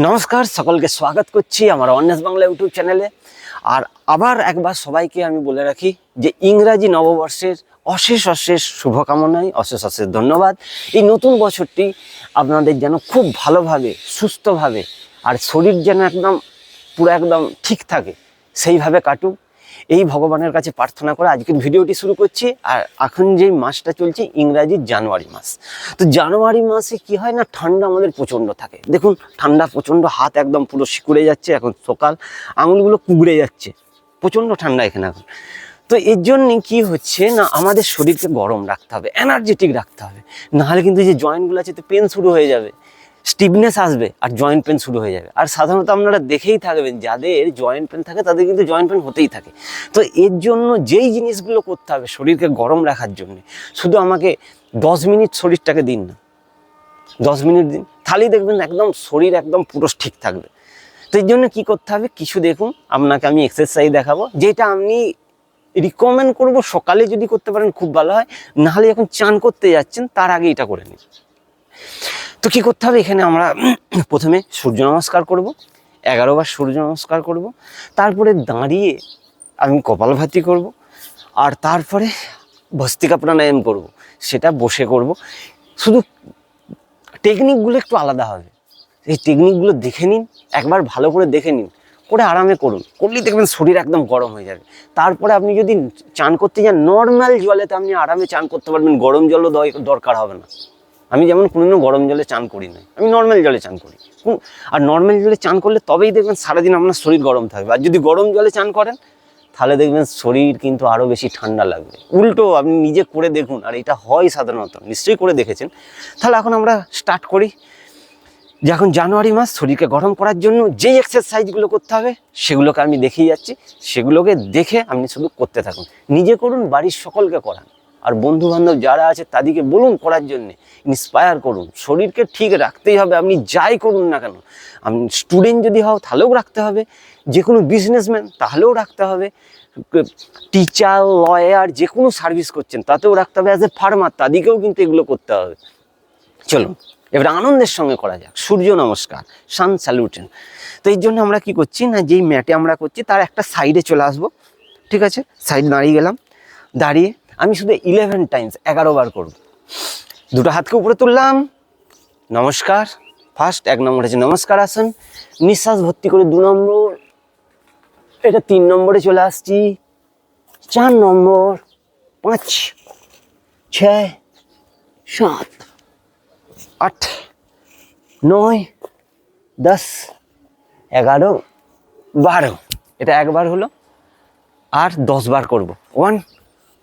নমস্কার, সকলকে স্বাগত করছি আমার অন্যাস বাংলা ইউটিউব চ্যানেলে। আর আবার একবার সবাইকে আমি বলে রাখি যে ইংরাজি নববর্ষের অশেষ অশেষ শুভকামনায়, অশেষ অশেষ ধন্যবাদ। এই নতুন বছরটি আপনাদের যেন খুব ভালোভাবে, সুস্থভাবে, আর শরীর যেন একদম পুরো একদম ঠিক থাকে, সেইভাবে কাটুক। এই ভগবানের কাছে প্রার্থনা করে আজকের ভিডিওটি শুরু করছি। আর এখন যে মাসটা চলছে, ইংরাজি জানুয়ারি মাস। তো জানুয়ারি মাসে কি হয় না, ঠান্ডা আমাদের প্রচণ্ড থাকে। দেখুন, ঠান্ডা প্রচণ্ড, হাত একদম পুরো শিকুড়ে যাচ্ছে, এখন সকাল, আঙুলগুলো কুগড়ে যাচ্ছে। প্রচণ্ড ঠান্ডা এখানে এখন। তো এর জন্য কি হচ্ছে না, আমাদের শরীরকে গরম রাখতে হবে এনার্জেটিক রাখতে হবে। নাহলে কিন্তু যে জয়েন্টগুলো আছে, তো পেন শুরু হয়ে যাবে। স্টিফনেস আসবে আর জয়েন্ট পেন শুরু হয়ে যাবে। আর সাধারণত আপনারা দেখেই থাকবেন, যাদের জয়েন্ট পেন থাকে তাদের কিন্তু জয়েন্ট পেন হতেই থাকে। তো এর জন্য যেই জিনিসগুলো করতে হবে শরীরকে গরম রাখার জন্য, শুধু আমাকে দশ মিনিট শরীরটাকে দিন না। দশ মিনিট দিন, তাহলেই দেখবেন একদম শরীর একদম পুরো ঠিক থাকবে। তো এর জন্য কী করতে হবে, কিছু দেখুন, আপনাকে আমি এক্সারসাইজ দেখাবো, যেটা আপনি রিকমেন্ড করব সকালে যদি করতে পারেন খুব ভালো হয়, নাহলে যখন চান করতে যাচ্ছেন, তার আগে এটা করে নিন। তো কী করতে হবে? এখানে আমরা প্রথমে সূর্য নমস্কার করব এগারো বার সূর্য নমস্কার করব, তারপরে দাঁড়িয়ে আমি কপালভাতি করব, আর তারপরে ভস্তিকা প্রাণায়াম করব, সেটা বসে করব। শুধু টেকনিকগুলো একটু আলাদা হবে। এই টেকনিকগুলো দেখে নিন, একবার ভালো করে দেখে নিন, করে আরামে করুন। করলেই দেখবেন শরীর একদম গরম হয়ে যাবে। তারপরে আপনি যদি চান করতে যান নর্মাল জলেতে আপনি আরামে চান করতে পারবেন, গরম জলও দরকার হবে না। আমি যেমন কোনোদিনও গরম জলে চান করি না আমি নর্মাল জলে চান করি। আর নর্মাল জলে চান করলে তবেই দেখবেন সারাদিন আপনার শরীর গরম থাকবে। আর যদি গরম জলে চান করেন, তাহলে দেখবেন শরীর কিন্তু আরও বেশি ঠান্ডা লাগবে। উল্টো আপনি নিজে করে দেখুন, আর এটা হয় সাধারণত, নিশ্চয়ই করে দেখেছেন। তাহলে এখন আমরা স্টার্ট করি। যে এখন জানুয়ারি মাস, শরীরকে গরম করার জন্য যেই এক্সারসাইজগুলো করতে হবে, সেগুলোকে আমি দেখিয়ে যাচ্ছি। সেগুলোকে দেখে আপনি শুধু করতে থাকুন। নিজে করুন, বাড়ির সকলকে করান। আর বন্ধু বান্ধব যারা আছে তাদেরকে বলুন করার জন্যে ইন্সপায়ার করুন। শরীরকে ঠিক রাখতেই হবে, আপনি যাই করুন না কেন। আপনি স্টুডেন্ট যদি হও তাহলেও রাখতে হবে। যে কোনো বিজনেসম্যান তাহলেও রাখতে হবে। টিচার লয়ার যে কোনো সার্ভিস করছেন তাতেও রাখতে হবে। অ্যাজ এ ফার্মার তাদেরকেও কিন্তু এগুলো করতে হবে। চলুন, এবার আনন্দের সঙ্গে করা যাক। সূর্য নমস্কার সান স্যালুটেন তো এই জন্য আমরা কি করছি না, যেই ম্যাটে আমরা করছি, তার একটা সাইডে চলে আসব। ঠিক আছে? সাইড দাঁড়িয়ে গেলাম। দাঁড়িয়ে আমি শুধু ইলেভেন টাইমস এগারো বার করব। দুটো হাতকে উপরে তুললাম, নমস্কার। ফার্স্ট এক নম্বর হচ্ছে নমস্কার আসন, নিঃশ্বাস ভর্তি করে দু নম্বর, এটা তিন নম্বরে চলে আসছি। চার নম্বর, পাঁচ, ছয়, সাত, আট, নয়, দশ, এগারো, বারো। এটা একবার হলো, আর দশ বার করব। One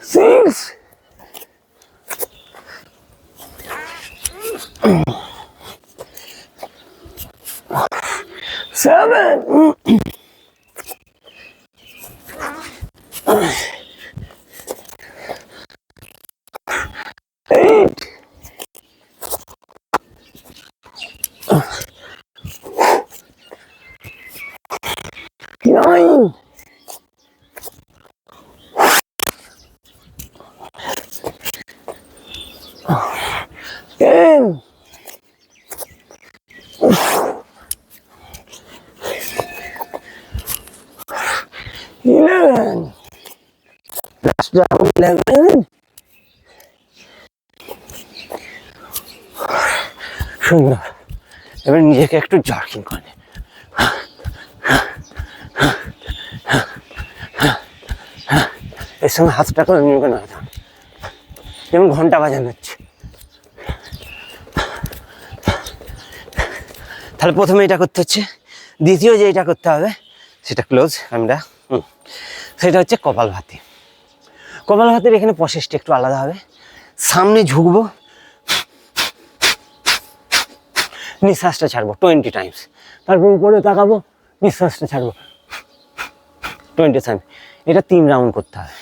Six, seven, eleven. Last round, eleven. সুন্দর এবার নিজেকে একটু জার্কিং করে এর সঙ্গে হাতটা করে নিয়ে না যেমন ঘণ্টা বাজানো হচ্ছে তাহলে প্রথমে এটা করতে হচ্ছে। দ্বিতীয় যে এটা করতে হবে, সেটা ক্লোজ আমরা সেটা হচ্ছে কপাল ভাতি। কপাল ভাতির এখানে প্রসেসটা একটু আলাদা হবে। সামনে ঝুঁকবো। নিঃশ্বাসটা ছাড়বো টোয়েন্টি টাইমস তারপর উপরে তাকাবো, নিঃশ্বাসটা ছাড়বো। টোয়েন্টি টাইম এটা তিন রাউন্ড করতে হবে।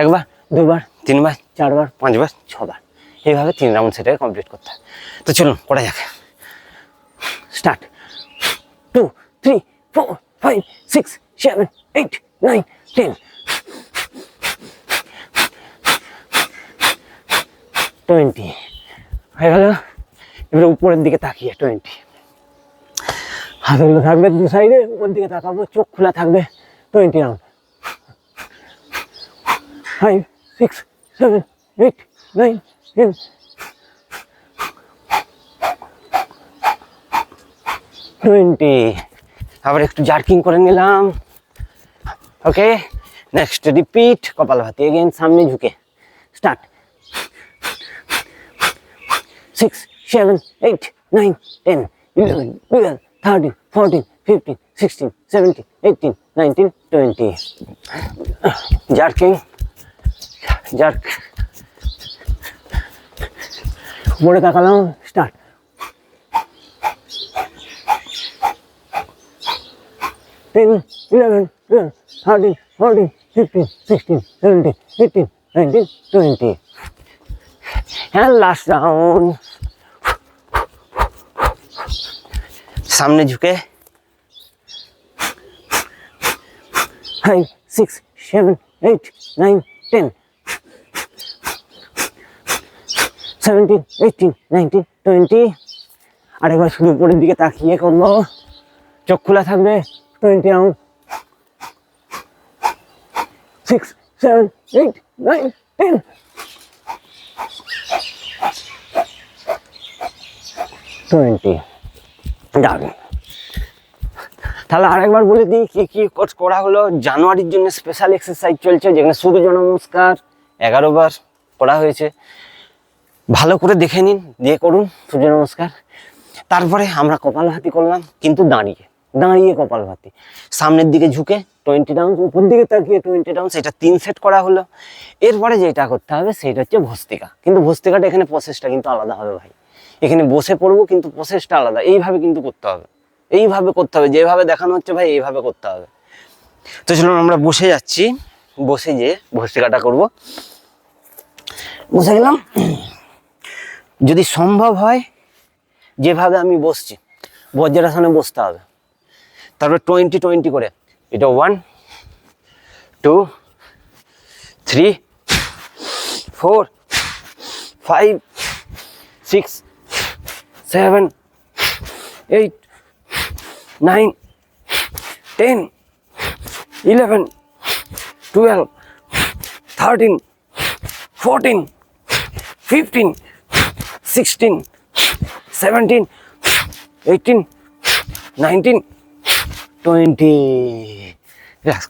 একবার, দুবার, তিনবার, চারবার, পাঁচবার, ছবার। এইভাবে তিন রাউন্ড সেটাকে কমপ্লিট করতে হবে। তো চলুন, করা যাক। Start two three four five six seven eight nine ten twenty হয়ে গেল। এবারে উপরের দিকে তাকিয়ে টোয়েন্টি হাতগুলো থাকবে দু সাইডে উপর দিকে তাকাবো, চোখ খোলা থাকবে twenty round five six seven eight nine ten twenty আবার একটু জার্কিং করে নিলাম। Okay next repeat kapalbhati again সামনে ঝুঁকে। Start six seven eight nine ten eleven twelve thirteen fourteen fifteen sixteen seventeen eighteen nineteen twenty jerking jerk উপরে তাকালাম start ten eleven twelve thirteen fourteen fifteen sixteen seventeen eighteen nineteen twenty হ্যাঁ last round সামনে ঝুঁকে। Five six seven eight nine ten seventeen eighteen nineteen twenty আরেকবার শুধু উপরের দিকে তাকিয়ে করব চোখ খোলা থাকবে। Twenty round six seven eight nine ten twenty দারুণ তাহলে আরেকবার বলে দিই কি কি কোর্স করা হলো। জানুয়ারির জন্য স্পেশাল এক্সারসাইজ চলছে, যেখানে সূর্য নমস্কার এগারো বার করা হয়েছে। ভালো করে দেখে নিন, দিয়ে করুন সূর্য নমস্কার তারপরে আমরা কপালভাতি করলাম, কিন্তু দাঁড়িয়ে। দাঁড়িয়ে কপালভাতি সামনের দিকে ঝুঁকে টোয়েন্টি ডাউন্স উপর দিকে তাকিয়ে টোয়েন্টি ডাউন্স এটা তিন সেট করা হলো। এরপরে যেটা করতে হবে সেটা হচ্ছে ভস্তিকা। কিন্তু ভস্তিকাটা এখানে প্রসেসটা কিন্তু আলাদা হবে ভাই। এখানে বসে পড়ব কিন্তু প্রসেসটা আলাদা। এইভাবে কিন্তু করতে হবে। এইভাবে করতে হবে। যেভাবে দেখানো হচ্ছে ভাই, এইভাবে করতে হবে। তো চলুন আমরা বসে যাচ্ছি। বসে যে ভস্তিকাটা করব। বসে গেলাম। যদি সম্ভব হয়, যেভাবে আমি বসছি, বজ্রাসনে বসতে হবে। তারপরে টোয়েন্টি টোয়েন্টি করে। এটা one two three four five six seven eight nine ten eleven twelve thirteen fourteen fifteen sixteen seventeen eighteen nineteen twenty.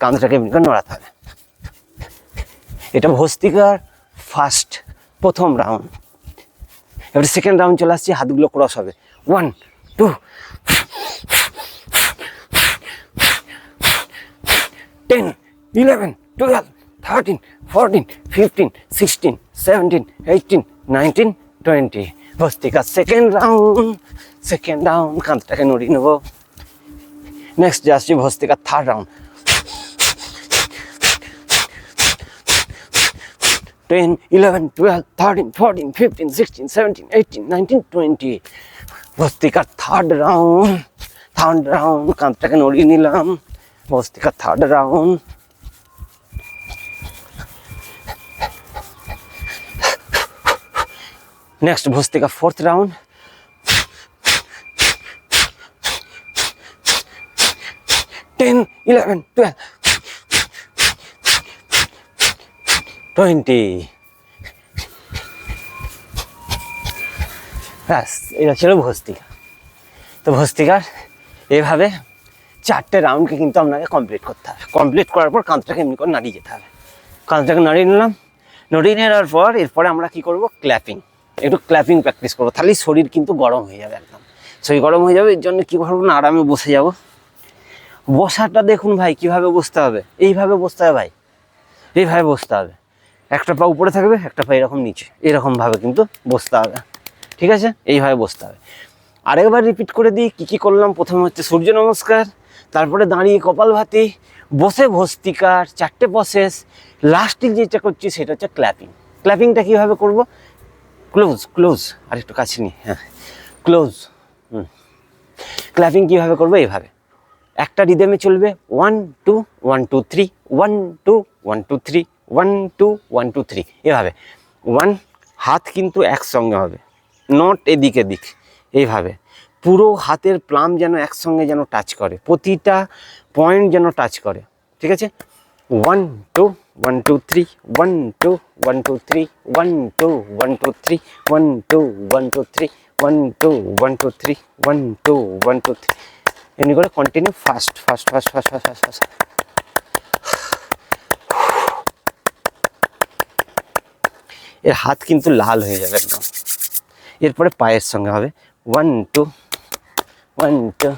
কাঁধটাকে এমনি করে নড়াতে হবে? এটা ভস্তিকার ফার্স্ট প্রথম রাউন্ড এবারে সেকেন্ড রাউন্ড চলে আসছি, হাতগুলো ক্রস হবে। One two ten eleven twelve thirteen fourteen fifteen sixteen seventeen eighteen nineteen twenty bhastrika second round second round কাঁধটাকে নড়িয়ে নেব। নেক্সট যে আসছি bhastrika third round ten eleven twelve thirteen fourteen fifteen sixteen seventeen eighteen nineteen twenty ভস্তিকার third round third round কাঁধটাকে নড়িয়ে নিলাম ভস্তিকার third round next bhastrika fourth round ten eleven twelve twenty ব্যাস এটা ছিল ভস্তিকা। তো ভস্তিকার এভাবে চারটে রাউন্ডকে কিন্তু আপনাকে কমপ্লিট করতে হবে। কমপ্লিট করার পর কাঁধটাকে এমনি করে নাড়িয়ে যেতে হবে। কাঁধটাকে নাড়িয়ে নিলাম। নাড়িয়ে নেওয়ার পর এরপরে আমরা কি করব? ক্ল্যাপিং একটু ক্ল্যাপিং প্র্যাকটিস করব। তাহলে শরীর কিন্তু গরম হয়ে যাবে একদম। শরীর গরম হয়ে যাবে, এর জন্য কী করব? না আরামে বসে যাব। বসাটা দেখুন ভাই, কীভাবে বসতে হবে। এইভাবে বসতে হবে ভাই। এইভাবে বসতে হবে। একটা পা উপরে থাকবে, একটা পা এরকম নিচে। এরকমভাবে কিন্তু বসতে হবে। ঠিক আছে? এইভাবে বসতে হবে। আরেকবার রিপিট করে দিই, কী কী করলাম? প্রথমে হচ্ছে সূর্য নমস্কার, তারপরে দাঁড়িয়ে কপালভাতি বসে ভস্তিকার, চারটে প্রসেস লাস্টে যেটা করছি সেটা হচ্ছে ক্ল্যাপিং ক্ল্যাপিংটা কীভাবে করব? ক্লোজ ক্লোজ আর একটু কাছে নি হ্যাঁ। ক্লোজ হুম। ক্ল্যাপিং কীভাবে করব? এইভাবে। একটা রিদমে চলবে one two one two three one two one two three one two one two three এভাবে ওয়ান হাত কিন্তু একসঙ্গে হবে নট এদিক এদিক এইভাবে পুরো হাতের প্লাম যেন একসঙ্গে যেন টাচ করে প্রতিটা পয়েন্ট যেন টাচ করে ঠিক আছে one two one two three one two one two three one two one two three one two one two three one two one two three one two one two three এমনি করে continue fast fast fast fast fast fast fast এর হাত কিন্তু লাল হয়ে যাবে একদম এরপরে পায়ের সঙ্গে হবে one two one two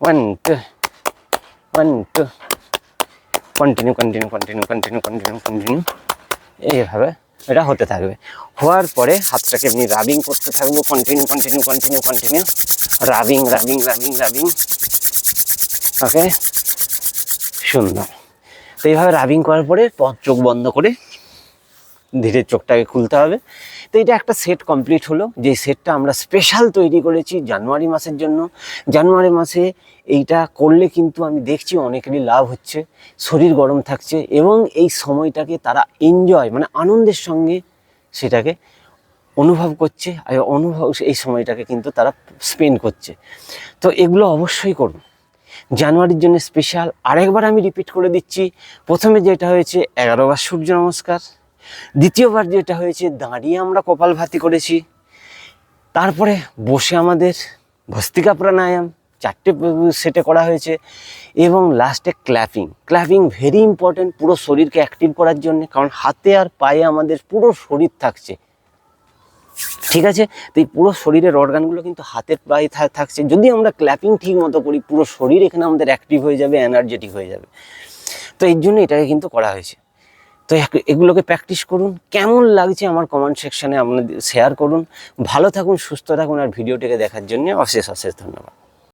one two one two continue continue continue continue continue continue এইভাবে এটা হতে থাকবে। হওয়ার পরে হাতটাকে এমনি রাবিং করতে থাকব continue continue continue continue rubbing rubbing rubbing rubbing okay সুন্দর। তো এইভাবে রাবিং করার পরে চোখ বন্ধ করে ধীরে চোখটাকে খুলতে হবে। তো এটা একটা সেট কমপ্লিট হলো। যে সেটটা আমরা স্পেশাল তৈরি করেছি জানুয়ারি মাসের জন্য। জানুয়ারি মাসে এইটা করলে কিন্তু আমি দেখছি অনেকেরই লাভ হচ্ছে, শরীর গরম থাকছে এবং এই সময়টাকে তারা এনজয় মানে আনন্দের সঙ্গে সেটাকে অনুভব করছে আর অনুভব এই সময়টাকে কিন্তু তারা স্পেন্ড করছে। তো এগুলো অবশ্যই করুন। জানুয়ারির জন্য স্পেশাল আরেকবার আমি রিপিট করে দিচ্ছি। প্রথমে যেটা হয়েছে এগারোবার সূর্য নমস্কার। দ্বিতীয়বার যেটা হয়েছে, দাঁড়িয়ে আমরা কপাল ভাতি করেছি। তারপরে বসে আমাদের ভস্তিকা প্রাণায়াম চারটে সেটে করা হয়েছে এবং লাস্টে ক্ল্যাপিং ক্ল্যাপিং ভেরি ইম্পর্টেন্ট পুরো শরীরকে অ্যাক্টিভ করার জন্য, কারণ হাতে আর পায়ে আমাদের পুরো শরীর থাকছে। ঠিক আছে? তো এই পুরো শরীরের অর্গানগুলো কিন্তু হাতের পায়ে থাকছে। যদি আমরা ক্ল্যাপিং ঠিক মতো করি, পুরো শরীর এখানে আমাদের অ্যাক্টিভ হয়ে যাবে এনার্জেটিক হয়ে যাবে। তো এর জন্য এটাকে কিন্তু করা হয়েছে। তো এগুলোকে প্র্যাকটিস করুন। কেমন লাগছে আমার কমেন্ট সেকশানে আপনাদের শেয়ার করুন। ভালো থাকুন, সুস্থ থাকুন, আর ভিডিওটিকে দেখার জন্য অশেষ অশেষ ধন্যবাদ।